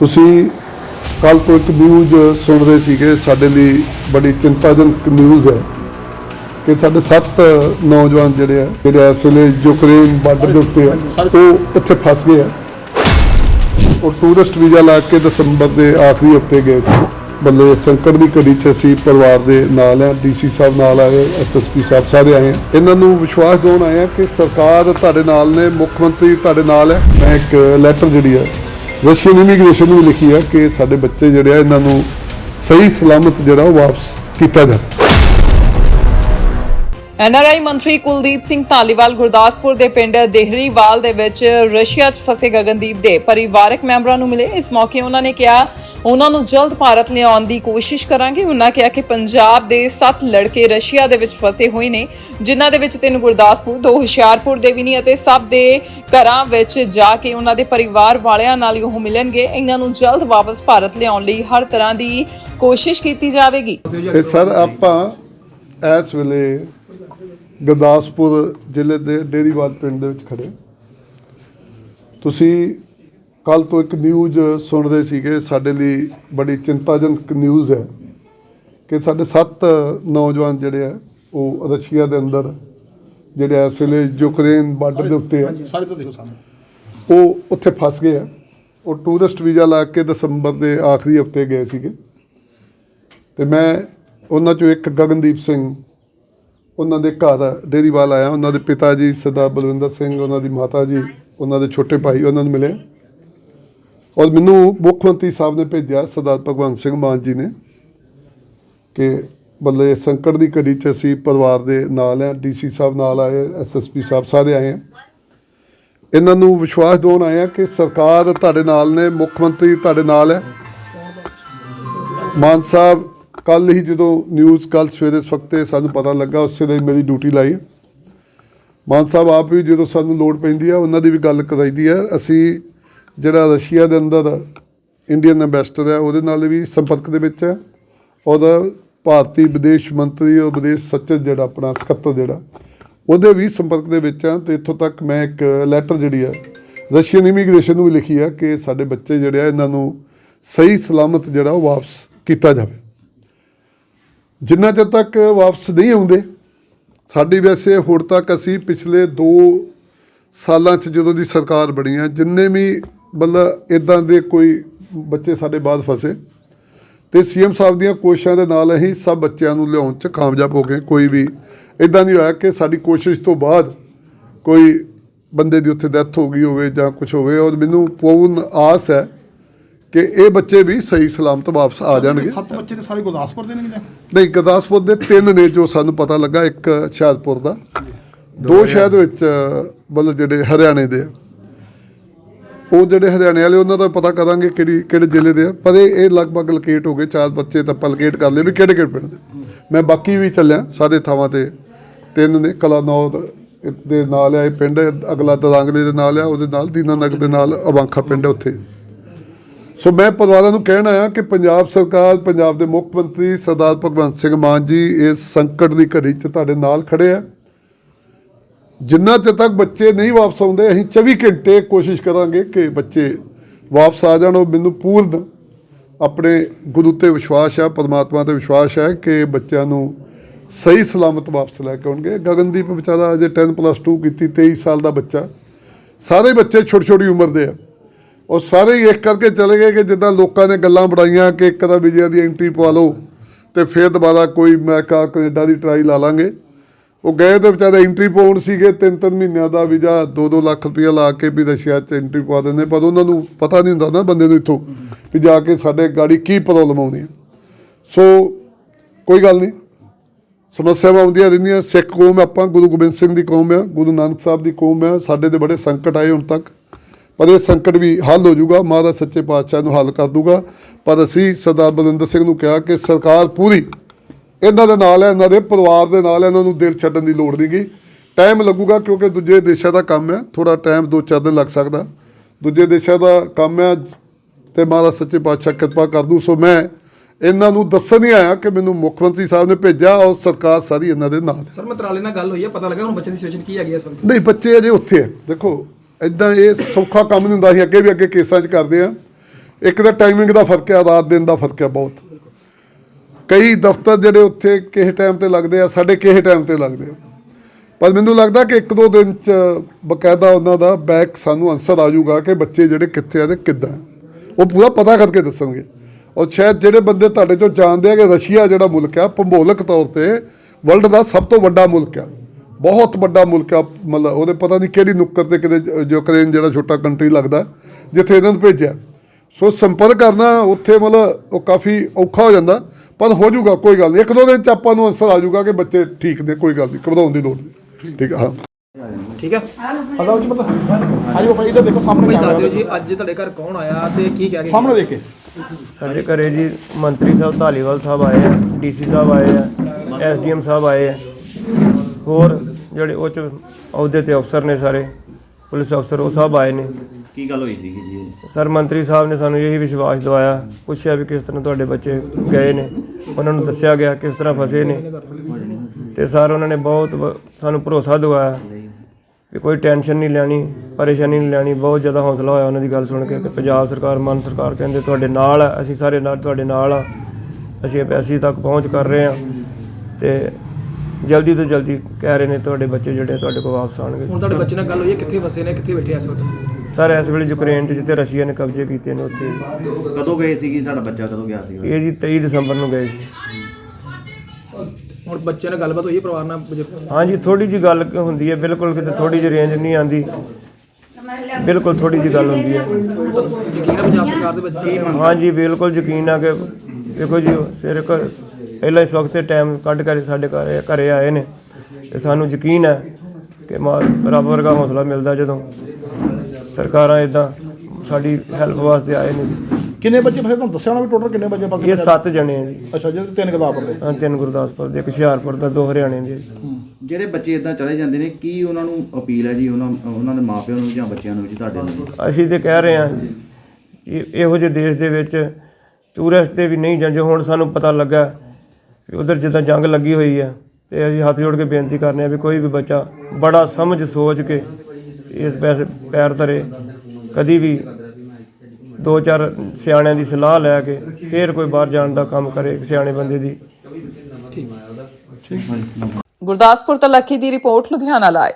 ਤੁਸੀਂ ਕੱਲ ਤੋਂ ਇੱਕ ਨਿਊਜ਼ ਸੁਣ ਰਹੇ ਸੀਗੇ, ਸਾਡੇ ਲਈ ਬੜੀ ਚਿੰਤਾਜਨਕ ਨਿਊਜ਼ ਹੈ ਕਿ ਸਾਡੇ ਸੱਤ ਨੌਜਵਾਨ ਜਿਹੜੇ ਆ, ਜਿਹੜੇ ਇਸ ਵੇਲੇ ਯੂਕਰੇਨ ਬਾਰਡਰ ਦੇ ਉੱਤੇ ਆ, ਉਹ ਇੱਥੇ ਫਸ ਗਏ ਆ। ਉਹ ਟੂਰਿਸਟ ਵੀਜ਼ਾ ਲਾ ਕੇ ਦਸੰਬਰ ਦੇ ਆਖਰੀ ਹਫ਼ਤੇ ਗਏ ਸੀ। ਬੱਲੇ ਸੰਕਟ ਦੀ ਘੜੀ 'ਚ ਅਸੀਂ ਪਰਿਵਾਰ ਦੇ ਨਾਲ ਆ ਡੀਸੀ ਸਾਹਿਬ ਨਾਲ ਆਏ ਐਸਐਸਪੀ ਸਾਹਿਬ ਸਾਰੇ ਆਏ ਆ। ਇਹਨਾਂ ਨੂੰ ਵਿਸ਼ਵਾਸ ਦਿਵਾਉਣ ਆਏ ਆ ਕਿ ਸਰਕਾਰ ਤੁਹਾਡੇ ਨਾਲ ਨੇ, ਮੁੱਖ ਮੰਤਰੀ ਤੁਹਾਡੇ ਨਾਲ ਹੈ। ਮੈਂ ਇੱਕ ਲੈਟਰ ਜਿਹੜੀ ਹੈ ਰਸ਼ੀਅਨ ਇਮੀਗ੍ਰੇਸ਼ਨ ਨੂੰ ਲਿਖੀ ਹੈ ਕਿ ਸਾਡੇ ਬੱਚੇ ਜਿਹੜੇ ਆ, ਇਹਨਾਂ ਨੂੰ ਸਹੀ ਸਲਾਮਤ ਜਿਹੜਾ ਉਹ ਵਾਪਸ ਕੀਤਾ ਜਾਵੇ। ਐਨਆਰਆਈ ਮੰਤਰੀ ਕੁਲਦੀਪ ਸਿੰਘ ਧਾਲੀਵਾਲ ਗੁਰਦਾਸਪੁਰ ਦੇ ਪਿੰਡ ਦੇਹਰੀਵਾਲ ਦੇ ਵਿੱਚ ਰਸ਼ੀਆ 'ਚ ਫਸੇ ਗਗਨਦੀਪ ਦੇ ਪਰਿਵਾਰਕ ਮੈਂਬਰਾਂ ਨੂੰ ਮਿਲੇ। ਇਸ ਮੌਕੇ ਉਹਨਾਂ ਨੇ ਕਿਹਾ, ਉਹਨਾਂ ਨੂੰ ਜਲਦ ਭਾਰਤ ਲਿਆਉਣ ਦੀ ਕੋਸ਼ਿਸ਼ ਕਰਾਂਗੇ। ਉਹਨਾਂ ਕਿਹਾ ਕਿ ਪੰਜਾਬ ਦੇ 7 ਲੜਕੇ ਰਸ਼ੀਆ ਦੇ ਵਿੱਚ ਫਸੇ ਹੋਏ ਨੇ, ਜਿਨ੍ਹਾਂ ਦੇ ਵਿੱਚ ਤਿੰਨ ਗੁਰਦਾਸਪੁਰ, ਦੋ ਹੁਸ਼ਿਆਰਪੁਰ ਦੇ ਵੀ ਨੇ ਅਤੇ ਸਭ ਦੇ ਘਰਾਂ ਵਿੱਚ ਜਾ ਕੇ ਉਹਨਾਂ ਦੇ ਪਰਿਵਾਰ ਵਾਲਿਆਂ ਨਾਲ ਹੀ ਉਹ ਮਿਲਣਗੇ। ਇਹਨਾਂ ਨੂੰ ਜਲਦ ਵਾਪਸ ਭਾਰਤ ਲਿਆਉਣ ਲਈ ਹਰ ਤਰ੍ਹਾਂ ਦੀ ਕੋਸ਼ਿਸ਼ ਕੀਤੀ ਜਾਵੇਗੀ। ਸਰ, ਆਪਾਂ ਇਸ ਵੇਲੇ ਗੁਰਦਾਸਪੁਰ ਜ਼ਿਲ੍ਹੇ ਦੇ ਡੇਰੀਵਾਲ ਪਿੰਡ ਦੇ ਵਿੱਚ ਖੜੇ ਤੁਸੀਂ ਕੱਲ ਤੋਂ ਇੱਕ ਨਿਊਜ਼ ਸੁਣ ਰਹੇ ਸੀਗੇ ਸਾਡੇ ਲਈ ਬੜੀ ਚਿੰਤਾਜਨਕ ਨਿਊਜ਼ ਹੈ ਕਿ ਸਾਡੇ ਸੱਤ ਨੌਜਵਾਨ ਜਿਹੜੇ ਆ ਉਹ ਰਸ਼ੀਆ ਦੇ ਅੰਦਰ ਜਿਹੜੇ ਇਸ ਵੇਲੇ ਯੂਕਰੇਨ ਬਾਰਡਰ ਦੇ ਉੱਤੇ ਆ ਸਾਰੇ ਤੋਂ ਦੇਖੋ ਸਾਹਮਣੇ। ਉਹ ਉੱਥੇ ਫਸ ਗਏ ਆ। ਉਹ ਟੂਰਿਸਟ ਵੀਜ਼ਾ ਲਾ ਕੇ ਦਸੰਬਰ ਦੇ ਆਖਰੀ ਹਫ਼ਤੇ ਗਏ ਸੀਗੇ। ਤੇ ਮੈਂ ਉਹਨਾਂ ਚੋਂ ਇੱਕ ਗਗਨਦੀਪ ਸਿੰਘ ਉਹਨਾਂ ਦੇ ਘਰ ਡੇਰੀਵਾਲ ਆਇਆ, ਉਹਨਾਂ ਦੇ ਪਿਤਾ ਜੀ ਸਰਦਾਰ ਬਲਵਿੰਦਰ ਸਿੰਘ, ਉਹਨਾਂ ਦੀ ਮਾਤਾ ਜੀ, ਉਹਨਾਂ ਦੇ ਛੋਟੇ ਭਾਈ, ਉਹਨਾਂ ਨੂੰ ਮਿਲੇ। ਔਰ ਮੈਨੂੰ ਮੁੱਖ ਮੰਤਰੀ ਸਾਹਿਬ ਨੇ ਭੇਜਿਆ, ਸਰਦਾਰ ਭਗਵੰਤ ਸਿੰਘ ਮਾਨ ਜੀ ਨੇ, ਕਿ ਬੱਲੇ ਸੰਕਟ ਦੀ ਘੜੀ 'ਚ ਅਸੀਂ ਪਰਿਵਾਰ ਦੇ ਨਾਲ ਆ ਡੀਸੀ ਸਾਹਿਬ ਨਾਲ ਆਏ ਐਸਐਸਪੀ ਸਾਹਿਬ ਸਾਰੇ ਆਏ ਆ ਇਹਨਾਂ ਨੂੰ ਵਿਸ਼ਵਾਸ ਦਿਵਾਉਣ ਆਏ ਆ ਕਿ ਸਰਕਾਰ ਤੁਹਾਡੇ ਨਾਲ ਨੇ, ਮੁੱਖ ਮੰਤਰੀ ਤੁਹਾਡੇ ਨਾਲ ਹੈ। ਮਾਨ ਸਾਹਿਬ ਕੱਲ ਹੀ ਜਦੋਂ ਨਿਊਜ਼ ਕੱਲ ਸਵੇਰੇ ਸਵਖਤੇ ਸਾਨੂੰ ਪਤਾ ਲੱਗਾ, ਉਸੇ ਲਈ ਮੇਰੀ ਡਿਊਟੀ ਲਾਈ। ਮਾਨ ਸਾਹਿਬ, ਆਪ ਵੀ ਜਦੋਂ ਸਾਨੂੰ ਲੋੜ ਪੈਂਦੀ ਆ, ਉਹਨਾਂ ਦੀ ਵੀ ਗੱਲ ਕਰਾਈਦੀ ਆ। ਅਸੀਂ ਜਿਹੜਾ ਰਸ਼ੀਆ ਦੇ ਅੰਦਰ ਇੰਡੀਅਨ ਐਮਬੈਸਡਰ ਹੈ ਉਹਦੇ ਨਾਲ ਵੀ ਸੰਪਰਕ ਦੇ ਵਿੱਚ ਹੈ ਉਹਦਾ ਭਾਰਤੀ ਵਿਦੇਸ਼ ਮੰਤਰੀ ਔਰ ਵਿਦੇਸ਼ ਸਚਿਵ ਜਿਹੜਾ ਆਪਣਾ ਸਕੱਤਰ ਜਿਹੜਾ, ਉਹਦੇ ਵੀ ਸੰਪਰਕ ਦੇ ਵਿੱਚ ਆ। ਤੇ ਇੱਥੋਂ ਤੱਕ ਮੈਂ ਇੱਕ ਲੈਟਰ ਜਿਹੜੀ ਹੈ ਰਸ਼ੀਅਨ ਇਮੀਗ੍ਰੇਸ਼ਨ ਨੂੰ ਵੀ ਲਿਖੀ ਆ ਕਿ ਸਾਡੇ ਬੱਚੇ ਜਿਹੜੇ ਆ, ਇਹਨਾਂ ਨੂੰ ਸਹੀ ਸਲਾਮਤ ਜਿਹੜਾ ਉਹ ਵਾਪਸ ਕੀਤਾ ਜਾਵੇ। ਜਿੰਨਾ ਚਿਰ ਤੱਕ ਵਾਪਸ ਨਹੀਂ ਆਉਂਦੇ, ਸਾਡੀ ਵੈਸੇ ਹੁਣ ਤੱਕ ਅਸੀਂ ਪਿਛਲੇ 2 ਸਾਲਾਂ 'ਚ ਜਦੋਂ ਦੀ ਸਰਕਾਰ ਬਣੀ ਹੈ, ਜਿੰਨੇ ਵੀ ਮਤਲਬ ਇਦਾਂ ਦੇ ਕੋਈ ਬੱਚੇ ਸਾਡੇ ਬਾਅਦ ਫਸੇ, ਤੇ ਸੀਐਮ ਸਾਹਿਬ ਦੀਆਂ ਕੋਸ਼ਿਸ਼ਾਂ ਦੇ ਨਾਲ ਅਸੀਂ ਸਭ ਬੱਚਿਆਂ ਨੂੰ ਲਿਆਉਣ 'ਚ ਕਾਮਯਾਬ ਹੋ ਗਏ, ਕੋਈ ਵੀ ਇਦਾਂ ਨਹੀਂ ਹੋਇਆ ਕਿ ਸਾਡੀ ਕੋਸ਼ਿਸ਼ ਤੋਂ ਬਾਅਦ ਕੋਈ ਬੰਦੇ ਦੀ ਉੱਥੇ ਡੈਥ ਹੋ ਗਈ ਹੋਵੇ ਜਾਂ ਕੁਝ ਹੋਵੇ, ਔਰ ਮੈਨੂੰ ਪੂਰਨ ਆਸ ਹੈ ਕਿ ਇਹ ਬੱਚੇ ਵੀ ਸਹੀ ਸਲਾਮਤ ਵਾਪਸ ਆ ਜਾਣਗੇ। ਸੱਤ ਬੱਚੇ ਤੇ ਸਾਰੇ ਗੁਰਦਾਸਪੁਰ ਦੇ ਨੇ ਜਾਂ ਨਹੀਂ ਗੁਰਦਾਸਪੁਰ ਦੇ ਤਿੰਨ ਨੇ ਜੋ ਸਾਨੂੰ ਪਤਾ ਲੱਗਾ ਇੱਕ ਹੁਸ਼ਿਆਰਪੁਰ ਦਾ। ਦੋ ਸ਼ਾਇਦ ਵਿੱਚ ਮਤਲਬ ਜਿਹੜੇ ਹਰਿਆਣੇ ਦੇ ਆ। ਉਹ ਜਿਹੜੇ ਹਰਿਆਣੇ ਵਾਲੇ ਉਹਨਾਂ ਦਾ ਪਤਾ ਕਰਾਂਗੇ ਕਿਹੜੀ ਕਿਹੜੇ ਜ਼ਿਲ੍ਹੇ ਦੇ ਆ। ਪਰ ਇਹ ਲਗਭਗ ਲੋਕੇਟ ਹੋ ਗਏ ਚਾਰ ਬੱਚੇ ਤਾਂ ਪਲਕੇਟ ਕਰ ਲਏ ਵੀ ਕਿਹੜੇ ਕਿਹੜੇ ਪਿੰਡ ਦੇ। ਮੈਂ ਬਾਕੀ ਵੀ ਚੱਲਿਆ ਸਾਰੇ ਥਾਵਾਂ ਤੇ। ਤਿੰਨ ਨੇ ਕਲਾਨੌਰ ਦੇ ਨਾਲ ਆ ਇਹ ਪਿੰਡ ਅਗਲਾ ਦਰਾਂਗਲੇ ਦੇ ਨਾਲ ਆ ਉਹਦੇ ਨਾਲ ਦੀਨਾਨਗਰ ਦੇ ਨਾਲ ਅਵਾਂਖਾ ਪਿੰਡ ਉੱਥੇ। ਸੋ ਮੈਂ ਪਰਿਵਾਰਾਂ ਨੂੰ ਕਹਿਣਾ ਆ ਕਿ ਪੰਜਾਬ ਸਰਕਾਰ, ਪੰਜਾਬ ਦੇ ਮੁੱਖ ਮੰਤਰੀ ਸਰਦਾਰ ਭਗਵੰਤ ਸਿੰਘ ਮਾਨ ਜੀ ਇਸ ਸੰਕਟ ਦੀ ਘੜੀ 'ਚ ਤੁਹਾਡੇ ਨਾਲ ਖੜੇ ਆ। ਜਿੰਨਾ ਚਿਰ ਤੱਕ ਬੱਚੇ ਨਹੀਂ ਵਾਪਸ ਆਉਂਦੇ, ਅਸੀਂ 24 ਘੰਟੇ ਕੋਸ਼ਿਸ਼ ਕਰਾਂਗੇ ਕਿ ਬੱਚੇ ਵਾਪਸ ਆ ਜਾਣ। ਉਹ ਮੈਨੂੰ ਪੂਰਨ ਆਪਣੇ ਗੁਰੂ ਤੇ ਵਿਸ਼ਵਾਸ ਹੈ ਪਰਮਾਤਮਾ ਤੇ ਵਿਸ਼ਵਾਸ ਹੈ ਕਿ ਬੱਚਿਆਂ ਨੂੰ ਸਹੀ ਸਲਾਮਤ ਵਾਪਸ ਲੈ ਕੇ ਆਉਣਗੇ। ਗਗਨਦੀਪ ਵਿਚਾਰਾ ਅਜੇ 10 ਪਲੱਸ 2 ਕੀਤੀ 23 ਸਾਲ ਦਾ ਬੱਚਾ। ਸਾਰੇ ਬੱਚੇ ਛੋਟੀ ਛੋਟੀ ਉਮਰ ਦੇ ਆ। ਉਹ ਸਾਰੇ ਹੀ ਇੱਕ ਕਰਕੇ ਚਲੇ ਗਏ ਕਿ ਜਿੱਦਾਂ ਲੋਕਾਂ ਨੇ ਗੱਲਾਂ ਬੜਾਈਆਂ ਕਿ ਇੱਕ ਤਾਂ ਵਿਜੇ ਦੀ ਐਂਟਰੀ ਪਵਾ ਲਓ ਤੇ ਫਿਰ ਦੁਬਾਰਾ ਕੋਈ ਅਮਰੀਕਾ ਕੈਨੇਡਾ ਦੀ ਟਰਾਈ ਲਾ ਲਾਂਗੇ। ਉਹ ਗਏ ਤੇ ਵਿਚਾਰੇ ਐਂਟਰੀ ਪਾਉਣ ਸੀਗੇ ਤਿੰਨ ਤਿੰਨ ਮਹੀਨਿਆਂ ਦਾ ਵੀਜ਼ਾ 2-2 ਲੱਖ ਰੁਪਇਆ ਲਾ ਕੇ ਵੀ ਰਸ਼ੀਆ 'ਚ ਐਂਟਰੀ ਪਵਾ ਦਿੰਦੇ, ਪਰ ਉਹਨਾਂ ਨੂੰ ਪਤਾ ਨਹੀਂ ਹੁੰਦਾ ਨਾ ਬੰਦੇ ਨੂੰ ਇੱਥੋਂ ਵੀ ਜਾ ਕੇ ਸਾਡੇ ਗਾੜੀ ਕੀ ਪ੍ਰੋਬਲਮ ਆਉਂਦੀ ਹੈ। ਸੋ ਕੋਈ ਗੱਲ ਨਹੀਂ, ਸਮੱਸਿਆਵਾਂ ਆਉਂਦੀਆਂ ਰਹਿੰਦੀਆਂ। ਸਿੱਖ ਕੌਮ, ਆਪਾਂ ਗੁਰੂ ਗੋਬਿੰਦ ਸਿੰਘ ਦੀ ਕੌਮ ਹੈ ਗੁਰੂ ਨਾਨਕ ਸਾਹਿਬ ਦੀ ਕੌਮ ਹੈ ਸਾਡੇ ਤੇ ਬੜੇ ਸੰਕਟ ਆਏ ਹੁਣ ਤੱਕ। ਪਰ ਇਹ ਸੰਕਟ ਵੀ ਹੱਲ ਹੋ ਜਾਊਗਾ ਮਹਾਰਾਜ ਸੱਚੇ ਪਾਤਸ਼ਾਹ ਨੂੰ ਹੱਲ ਕਰ ਦੂਗਾ ਪਰ ਅਸੀਂ ਸਰਦਾਰ ਬਲਵਿੰਦਰ ਸਿੰਘ ਨੂੰ ਕਿਹਾ ਕਿ ਸਰਕਾਰ ਪੂਰੀ ਇਹਨਾਂ ਦੇ ਨਾਲ ਹੈ ਇਹਨਾਂ ਦੇ ਪਰਿਵਾਰ ਦੇ ਨਾਲ ਹੈ ਇਹਨਾਂ ਨੂੰ ਦਿਲ ਛੱਡਣ ਦੀ ਲੋੜ ਨਹੀਂਗੀ। ਟਾਈਮ ਲੱਗੂਗਾ ਕਿਉਂਕਿ ਦੂਜੇ ਦੇਸ਼ਾਂ ਦਾ ਕੰਮ ਹੈ ਥੋੜਾ ਟਾਈਮ ਦੋ ਚਾਰ ਦਿਨ ਲੱਗ ਸਕਦਾ। ਦੂਜੇ ਦੇਸ਼ਾਂ ਦਾ ਕੰਮ ਹੈ ਤੇ ਮਹਾਰਾਜ ਸੱਚੇ ਪਾਤਸ਼ਾਹ ਕਿਰਪਾ ਕਰ ਦੂ ਸੋ ਮੈਂ ਇਹਨਾਂ ਨੂੰ ਦੱਸਣ ਨਹੀਂ ਆਇਆ ਕਿ ਮੈਨੂੰ ਮੁੱਖ ਮੰਤਰੀ ਸਾਹਿਬ ਨੇ ਭੇਜਿਆ ਔਰ ਸਰਕਾਰ ਸਾਰੀ ਇਹਨਾਂ ਦੇ ਨਾਲ ਹੈ। ਸਰ ਮੰਤਰਾਲੇ ਨਾਲ ਗੱਲ ਹੋਈ ਹੈ ਪਤਾ ਲੱਗਾ ਹੁਣ ਬੱਚੇ ਦੀ ਸਿਚੁਏਸ਼ਨ ਕੀ ਹੈਗੀ ਇਸ ਵਕਤ ਨਹੀਂ ਬੱਚੇ ਅਜੇ ਉੱਥੇ ਆ ਦੇਖੋ ਇਦਾਂ ਇਹ ਸੌਖਾ ਕੰਮ ਨਹੀਂ ਹੁੰਦਾ ਸੀ, ਅੱਗੇ ਵੀ ਅੱਗੇ ਕੇਸਾਂ 'ਚ ਕਰਦੇ ਆ। ਇੱਕ ਤਾਂ ਟਾਈਮਿੰਗ ਦਾ ਫ਼ਰਕ ਹੈ ਰਾਤ ਦਿਨ ਦਾ ਫ਼ਰਕ ਹੈ ਬਹੁਤ। ਕਈ ਦਫ਼ਤਰ ਜਿਹੜੇ ਉੱਥੇ ਕਿਸੇ ਟਾਈਮ ਤੇ ਲੱਗਦੇ ਆ, ਸਾਡੇ ਕਿਸੇ ਟਾਈਮ ਤੇ ਲੱਗਦੇ ਆ। ਪਰ ਮੈਨੂੰ ਲੱਗਦਾ ਕਿ ਇੱਕ ਦੋ ਦਿਨ ਚ ਬਕਾਇਦਾ ਉਹਨਾਂ ਦਾ ਬੈਕ ਸਾਨੂੰ ਆਨਸਰ ਆ ਜਾਊਗਾ ਕਿ ਬੱਚੇ ਜਿਹੜੇ ਕਿੱਥੇ ਆ ਤੇ ਕਿੱਦਾਂ ਉਹ ਪੂਰਾ ਪਤਾ ਕਰਕੇ ਦੱਸਣਗੇ। ਔਰ ਸ਼ਾਇਦ ਜਿਹੜੇ ਬੰਦੇ ਤੁਹਾਡੇ ਚੋਂ ਜਾਣਦੇ ਆ ਕਿ ਰਸ਼ੀਆ ਜਿਹੜਾ ਮੁਲਕ ਆ, ਭੂਗੋਲਿਕ ਤੌਰ ਤੇ ਵਰਲਡ ਦਾ ਸਭ ਤੋਂ ਵੱਡਾ ਮੁਲਕ ਆ। ਬਹੁਤ ਵੱਡਾ ਮੁਲਕ ਆ ਮਤਲਬ ਉਹਦੇ ਪਤਾ ਨਹੀਂ ਕਿਹੜੀ ਨੁੱਕਰ ਤੇ ਕਿਤੇ ਯੂਕਰੇਨ ਜਿਹੜਾ ਛੋਟਾ ਕੰਟਰੀ ਲੱਗਦਾ ਜਿੱਥੇ ਇਹਨਾਂ ਨੂੰ ਭੇਜਿਆ। ਸੋ ਸੰਪਰਕ ਕਰਨਾ ਉੱਥੇ ਮਤਲਬ ਉਹ ਕਾਫੀ ਔਖਾ ਹੋ ਜਾਂਦਾ ਪਰ ਹੋ ਜਾਊਗਾ ਕੋਈ ਗੱਲ ਨਹੀਂ। ਇੱਕ ਦੋ ਦਿਨ ਚ ਆਪਾਂ ਨੂੰ ਆਨਸਰ ਆ ਜਾਊਗਾ ਕਿ ਬੱਚੇ ਠੀਕ ਨੇ ਕੋਈ ਗੱਲ ਨਹੀਂ ਘਬਰਾਉਣ ਦੀ ਲੋੜ ਨਹੀਂ। ਠੀਕ। ਆ ਹਾਂ। ਠੀਕ ਹੈ ਹਲੋ ਜੀ ਪਤਾ ਹਾਂਜੀ ਭਾਈ ਇੱਧਰ ਦੇਖੋ ਸਾਹਮਣੇ ਦੱਸ ਦਿਓ ਜੀ ਅੱਜ ਤੁਹਾਡੇ ਘਰ ਕੌਣ ਆਇਆ ਤੇ ਕੀ ਕਹਿ ਕੇ ਸਾਹਮਣੇ ਦੇਖ। ਕੇ ਸਾਡੇ ਘਰੇ ਜੀ ਮੰਤਰੀ ਸਾਹਿਬ ਧਾਲੀਵਾਲ ਸਾਹਿਬ ਆਏ ਆ ਡੀਸੀ ਸਾਹਿਬ ਆਏ ਆ ਐਸਡੀਐਮ ਸਾਹਿਬ ਆਏ ਆ। ਹੋਰ ਜਿਹੜੇ ਉੱਚ ਅਹੁਦੇ ਤੇ ਅਫਸਰ ਨੇ ਸਾਰੇ ਪੁਲਿਸ ਅਫਸਰ ਉਹ ਸਭ ਆਏ ਨੇ। ਕੀ ਗੱਲ ਹੋਈ ਸੀਗੀ ਜੀ? ਸਰ ਮੰਤਰੀ ਸਾਹਿਬ ਨੇ ਸਾਨੂੰ ਇਹੀ ਵਿਸ਼ਵਾਸ ਦਿਵਾਇਆ ਪੁੱਛਿਆ ਵੀ ਕਿਸ ਤਰ੍ਹਾਂ ਤੁਹਾਡੇ ਬੱਚੇ ਗਏ ਨੇ। ਉਹਨਾਂ ਨੂੰ ਦੱਸਿਆ ਗਿਆ ਕਿਸ ਤਰ੍ਹਾਂ ਫਸੇ ਨੇ। ਤੇ ਸਰ ਉਹਨਾਂ ਨੇ ਬਹੁਤ ਸਾਨੂੰ ਭਰੋਸਾ ਦਿਵਾਇਆ ਵੀ ਕੋਈ ਟੈਨਸ਼ਨ ਨਹੀਂ ਲੈਣੀ ਪਰੇਸ਼ਾਨੀ ਨਹੀਂ ਲੈਣੀ ਬਹੁਤ ਜ਼ਿਆਦਾ ਹੌਸਲਾ ਹੋਇਆ ਉਹਨਾਂ ਦੀ ਗੱਲ ਸੁਣ ਕੇ ਕਿ ਪੰਜਾਬ ਸਰਕਾਰ ਮਾਨ ਸਰਕਾਰ ਕਹਿੰਦੇ ਤੁਹਾਡੇ ਨਾਲ ਆ ਅਸੀਂ ਸਾਰੇ ਨਾਲ ਤੁਹਾਡੇ ਨਾਲ ਆ। ਅਸੀਂ ਅਸੀਂ ਤੱਕ ਪਹੁੰਚ ਕਰ ਰਹੇ ਹਾਂ। ਤੇ ਜਲਦੀ ਤੋਂ ਜਲਦੀ ਕਹਿ ਰਹੇ ਨੇ ਤੁਹਾਡੇ ਬੱਚੇ ਜਿਹੜੇ ਤੁਹਾਡੇ ਕੋਲ ਵਾਪਸ ਆਣਗੇ ਹੁਣ ਤੁਹਾਡੇ ਬੱਚੇ ਨਾਲ ਗੱਲ ਹੋਈ ਹੈ ਕਿੱਥੇ ਫਸੇ ਨੇ ਕਿੱਥੇ ਬੈਠੇ ਆ ਇਸ ਵਕਤ? ਸਰ ਇਸ ਵੇਲੇ ਯੂਕਰੇਨ 'ਚ ਜਿੱਥੇ ਰਸ਼ੀਆ ਨੇ ਕਬਜ਼ੇ ਕੀਤੇ ਨੇ ਉੱਥੇ। ਕਦੋਂ ਗਏ ਸੀਗੀ? ਸਾਡਾ ਬੱਚਾ ਕਦੋਂ ਗਿਆ ਸੀਗਾ? ਇਹ ਜੀ 23 ਦਸੰਬਰ ਨੂੰ ਗਏ ਸੀ। ਹੁਣ ਬੱਚੇ ਨਾਲ ਗੱਲਬਾਤ ਹੋਈ ਹੈ ਪਰਿਵਾਰ ਨਾਲ? ਬਜ਼ੁਰਗ- ਹਾਂਜੀ ਥੋੜੀ ਜੀ ਗੱਲ ਕ- ਹੁੰਦੀ ਹੈ ਬਿਲਕੁਲ ਕਿਤੇ ਥੋੜੀ ਜਿਹੀ ਰੇਂਜ ਨਹੀਂ ਆਂਦੀ ਬਿਲਕੁਲ ਥੋੜੀ ਜੀ ਗੱਲ ਹੁੰਦੀ ਹੈ। ਯਕੀਨ ਹੈ ਪੰਜਾਬ ਸਰਕਾਰ ਦੇ ਵਿੱਚ? ਕੀ ਮੰਗ ਹਾਂਜੀ ਬਿਲਕੁਲ ਯਕੀਨ ਆ ਕਿ ਦੇਖੋ ਜੀ ਸਿਰ ਕ ਪਹਿਲਾਂ ਇਸ ਵਕਤ ਟਾਈਮ ਕੱਢ ਕੇ ਸਾਡੇ ਘਰੇ ਘਰੇ ਆਏ ਨੇ ਤੇ ਸਾਨੂੰ ਯਕੀਨ ਹੈ ਕਿ ਮਾ- ਰੱਬ ਵਰਗਾ ਹੌਸਲਾ ਮਿਲਦਾ ਜਦੋਂ ਸਰਕਾਰਾਂ ਇਦਾਂ ਸਾਡੀ ਹੈਲਪ ਵਾਸਤੇ ਆਏ ਨੇ। ਜੀ। ਕਿੰਨੇ ਬੱਚੇ ਫਸੇ? ਤੁਹਾਨੂੰ ਦੱਸਿਆ ਹੋਣਾ ਵੀ ਟੋਟਲ ਕਿੰਨੇ ਬੱਚੇ ਫਸੇ ਇਹ ਸੱਤ ਜਣੇ ਆ ਜੀ। ਅੱਛਾ ਜੀ ਤਿੰਨ ਗਦਾਪੁਰ ਦੇ? ਹਾਂ, ਤਿੰਨ ਗੁਰਦਾਸਪੁਰ ਦੇ ਇੱਕ ਹੁਸ਼ਿਆਰਪੁਰ ਦਾ ਦੋ ਹਰਿਆਣੇ ਦੇ। ਜਿਹੜੇ ਬੱਚੇ ਇਦਾਂ ਚਲੇ ਜਾਂਦੇ ਨੇ ਕੀ ਉਹਨਾਂ ਨੂੰ ਅਪੀਲ ਹੈ ਜੀ ਉਹਨਾਂ ਉਹਨਾਂ ਦੇ ਮਾਪਿਆਂ ਨੂੰ ਜਾਂ ਬੱਚਿਆਂ ਨੂੰ ਜੀ ਤੁਹਾਡੇ ਨੂੰ ਅਸੀਂ ਤੇ ਕਹਿ ਰਹੇ ਹਾਂ ਕਿ ਇਹੋ ਜਿਹੇ ਦੇਸ਼ ਦੇ ਵਿੱਚ ਟੂਰਿਸਟ ਤੇ ਵੀ ਨਹੀਂ ਜਾਂਦੇ ਹੁਣ ਸਾਨੂੰ ਪਤਾ ਲੱਗਾ ਉਧਰ ਜਿੱਦਾਂ ਜੰਗ ਲੱਗੀ ਹੋਈ ਹੈ ਤੇ ਅਸੀਂ ਹੱਥ ਜੋੜ ਕੇ ਬੇਨਤੀ ਕਰਨੇ ਆ ਵੀ ਕੋਈ ਵੀ ਬੱਚਾ ਬੜਾ ਸਮਝ ਸੋਚ ਕੇ ਇਸ ਪੈਸੇ ਪੈਰ ਧਰੇ, ਕਦੀ ਵੀ ਦੋ ਚਾਰ ਸਿਆਣਿਆਂ ਦੀ ਸਲਾਹ ਲੈ ਕੇ ਫਿਰ ਕੋਈ ਬਾਹਰ ਜਾਣ ਦਾ ਕੰਮ ਕਰੇ ਸਿਆਣੇ ਬੰਦੇ ਦੀ। ਗੁਰਦਾਸਪੁਰ ਤੋਂ ਲੱਖੀ ਦੀ ਰਿਪੋਰਟ ਲੁਧਿਆਣਾ ਲਾਏ।